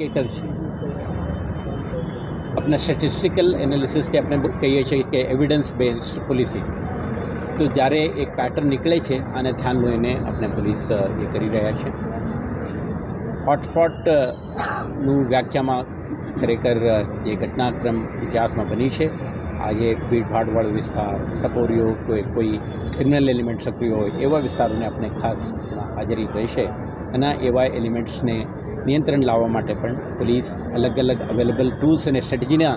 Cater છે. આપણા statistical એનાલિસિસથી આપણે કહીએ છીએ કે એવિડન્સ બેઝડ પોલિસી તો જ્યારે એક પેટર્ન નીકળે છે અને ધ્યાન લઈને આપણે પોલીસ એ કરી રહ્યા છે. હોટસ્પોટનું વ્યાખ્યામાં ખરેખર જે ઘટનાક્રમ ઇતિહાસમાં બની છે આજે ભીડભાડવાળો વિસ્તાર ટપોરીઓ કોઈ કોઈ ક્રિમિનલ એલિમેન્ટ સક્રિય હોય, એવા વિસ્તારોને આપણે ખાસ હાજરી રહેશે. અને એવા એલિમેન્ટ્સને નિયંત્રણ લાવવા માટે પણ પોલીસ અલગ અલગ અવેલેબલ ટૂલ્સ અને સ્ટ્રેટેજીના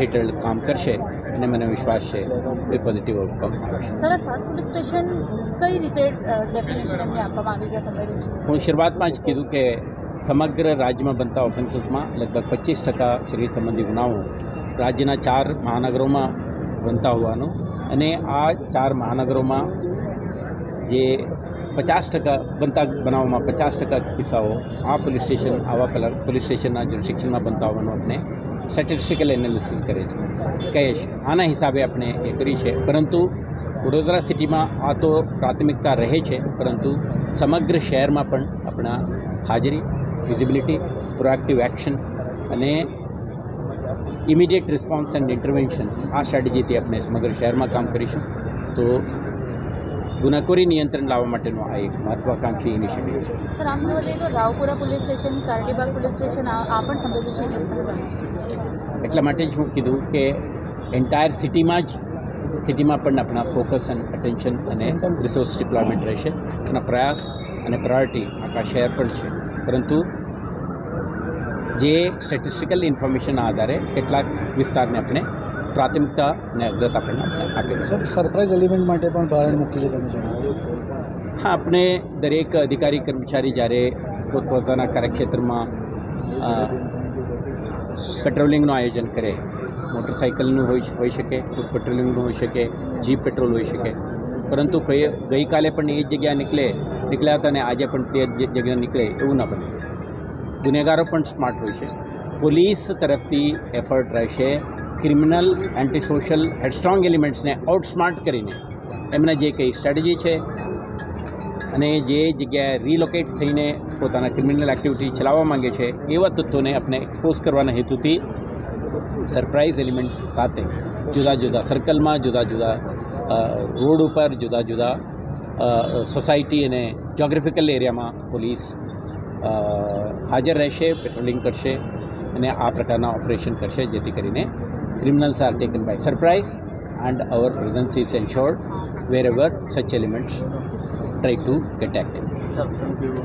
હેઠળ કામ કરશે અને મને વિશ્વાસ છે એ પોઝિટિવ આઉટકમ આવશે. સર પોલીસ સ્ટેશન કઈ રીતે ડેફિનેશન એમને આપવામાં આવી છે? હું શરૂઆતમાં જ કીધું કે સમગ્ર રાજ્યમાં બનતા ઓફેન્સીસમાં લગભગ પચીસ ટકા શરીર સંબંધી ગુનાઓ રાજ્યના ચાર મહાનગરોમાં બનતા હોવાનું અને આ ચાર મહાનગરોમાં જે પચાસ ટકા બનતા બનાવમાં પચાસ ટકા કિસ્સાઓ આ પોલીસ સ્ટેશન, આવા કલર પોલીસ સ્ટેશનના જ્યુરિસ્ડિક્શનમાં બનતા હોવાનું આપણે સ્ટેટિસ્ટિકલ એનાલિસિસ કરે છે. કહે છે, આના હિસાબે આપણે એ કરી છે. પરંતુ વડોદરા સિટીમાં આ તો પ્રાથમિકતા રહે છે, પરંતુ સમગ્ર શહેરમાં પણ આપણા હાજરી વિઝિબિલિટી પ્રોએક્ટિવ એક્શન અને ઇમિડિયેટ રિસ્પોન્સ એન્ડ ઇન્ટરવેન્શન આ સ્ટ્રેટેજીથી આપણે સમગ્ર શહેરમાં કામ કરીશું. તો ગુનાખોરી નિયંત્રણ લાવવા માટેનો આ એક મહત્વાકાંક્ષી ઇનિશિયેટિવ છે. સર આમ તો Raopura police station Kardibagh police station આ પણ સંવેદનશીલ છે એટલા માટે જ હું કીધું કે એન્ટાયર સિટીમાં જ સિટીમાં પણ આપણા ફોકસ અને અટેન્શન અને રિસોર્સ ડિપ્લોયમેન્ટ રહેશે. એના પ્રયાસ અને પ્રાયોરિટી આખા શહેર પણ છે. પરંતુ જે સ્ટેટિસ્ટિકલ ઇન્ફોર્મેશનના આધારે કેટલાક વિસ્તારને આપણે પ્રાથમિકતા અને અગ્રતા પણ આપણે આપેલું છે. સર સરપ્રાઇઝ એલિમેન્ટ માટે પણ ભારણ મૂકી તમે જણાવ્યું. હા આપણે દરેક અધિકારી કર્મચારી જ્યારે પોતપોતાના કાર્યક્ષેત્રમાં પેટ્રોલિંગનું આયોજન કરે મોટરસાઇકલનું હોઈ હોઈ શકે ફૂટ પેટ્રોલિંગનું હોઈ શકે જીપ પેટ્રોલ હોઈ શકે. પરંતુ કઈ ગઈકાલે પણ એ જ જગ્યા નીકળે નીકળ્યા હતા અને આજે પણ તે જ જગ્યા નીકળે એવું ના બને. ગુનેગારો પણ સ્માર્ટ હોય છે. પોલીસ તરફથી એફર્ટ રહેશે. ક્રિમિનલ એન્ટી સોશિયલ હેડસ્ટ્રોંગ એલિમેન્ટ્સને આઉટસ્માર્ટ કરીને એમના જે કંઈ સ્ટ્રેટેજી છે અને જે જગ્યાએ રિલોકેટ થઈને પોતાના ક્રિમિનલ એક્ટિવિટી ચલાવવા માંગે છે, એવા તત્વોને આપણે એક્સપોઝ કરવાના હેતુથી સરપ્રાઇઝ એલિમેન્ટ સાથે જુદા જુદા સર્કલમાં, જુદા જુદા રોડ ઉપર, જુદા જુદા સોસાયટી અને જોગ્રાફિકલ એરિયામાં પોલીસ હાજર રહેશે પેટ્રોલિંગ કરશે અને આ પ્રકારના ઓપરેશન કરશે, જેથી કરીને criminals are taken by surprise and our presence is ensured wherever such elements try to get active.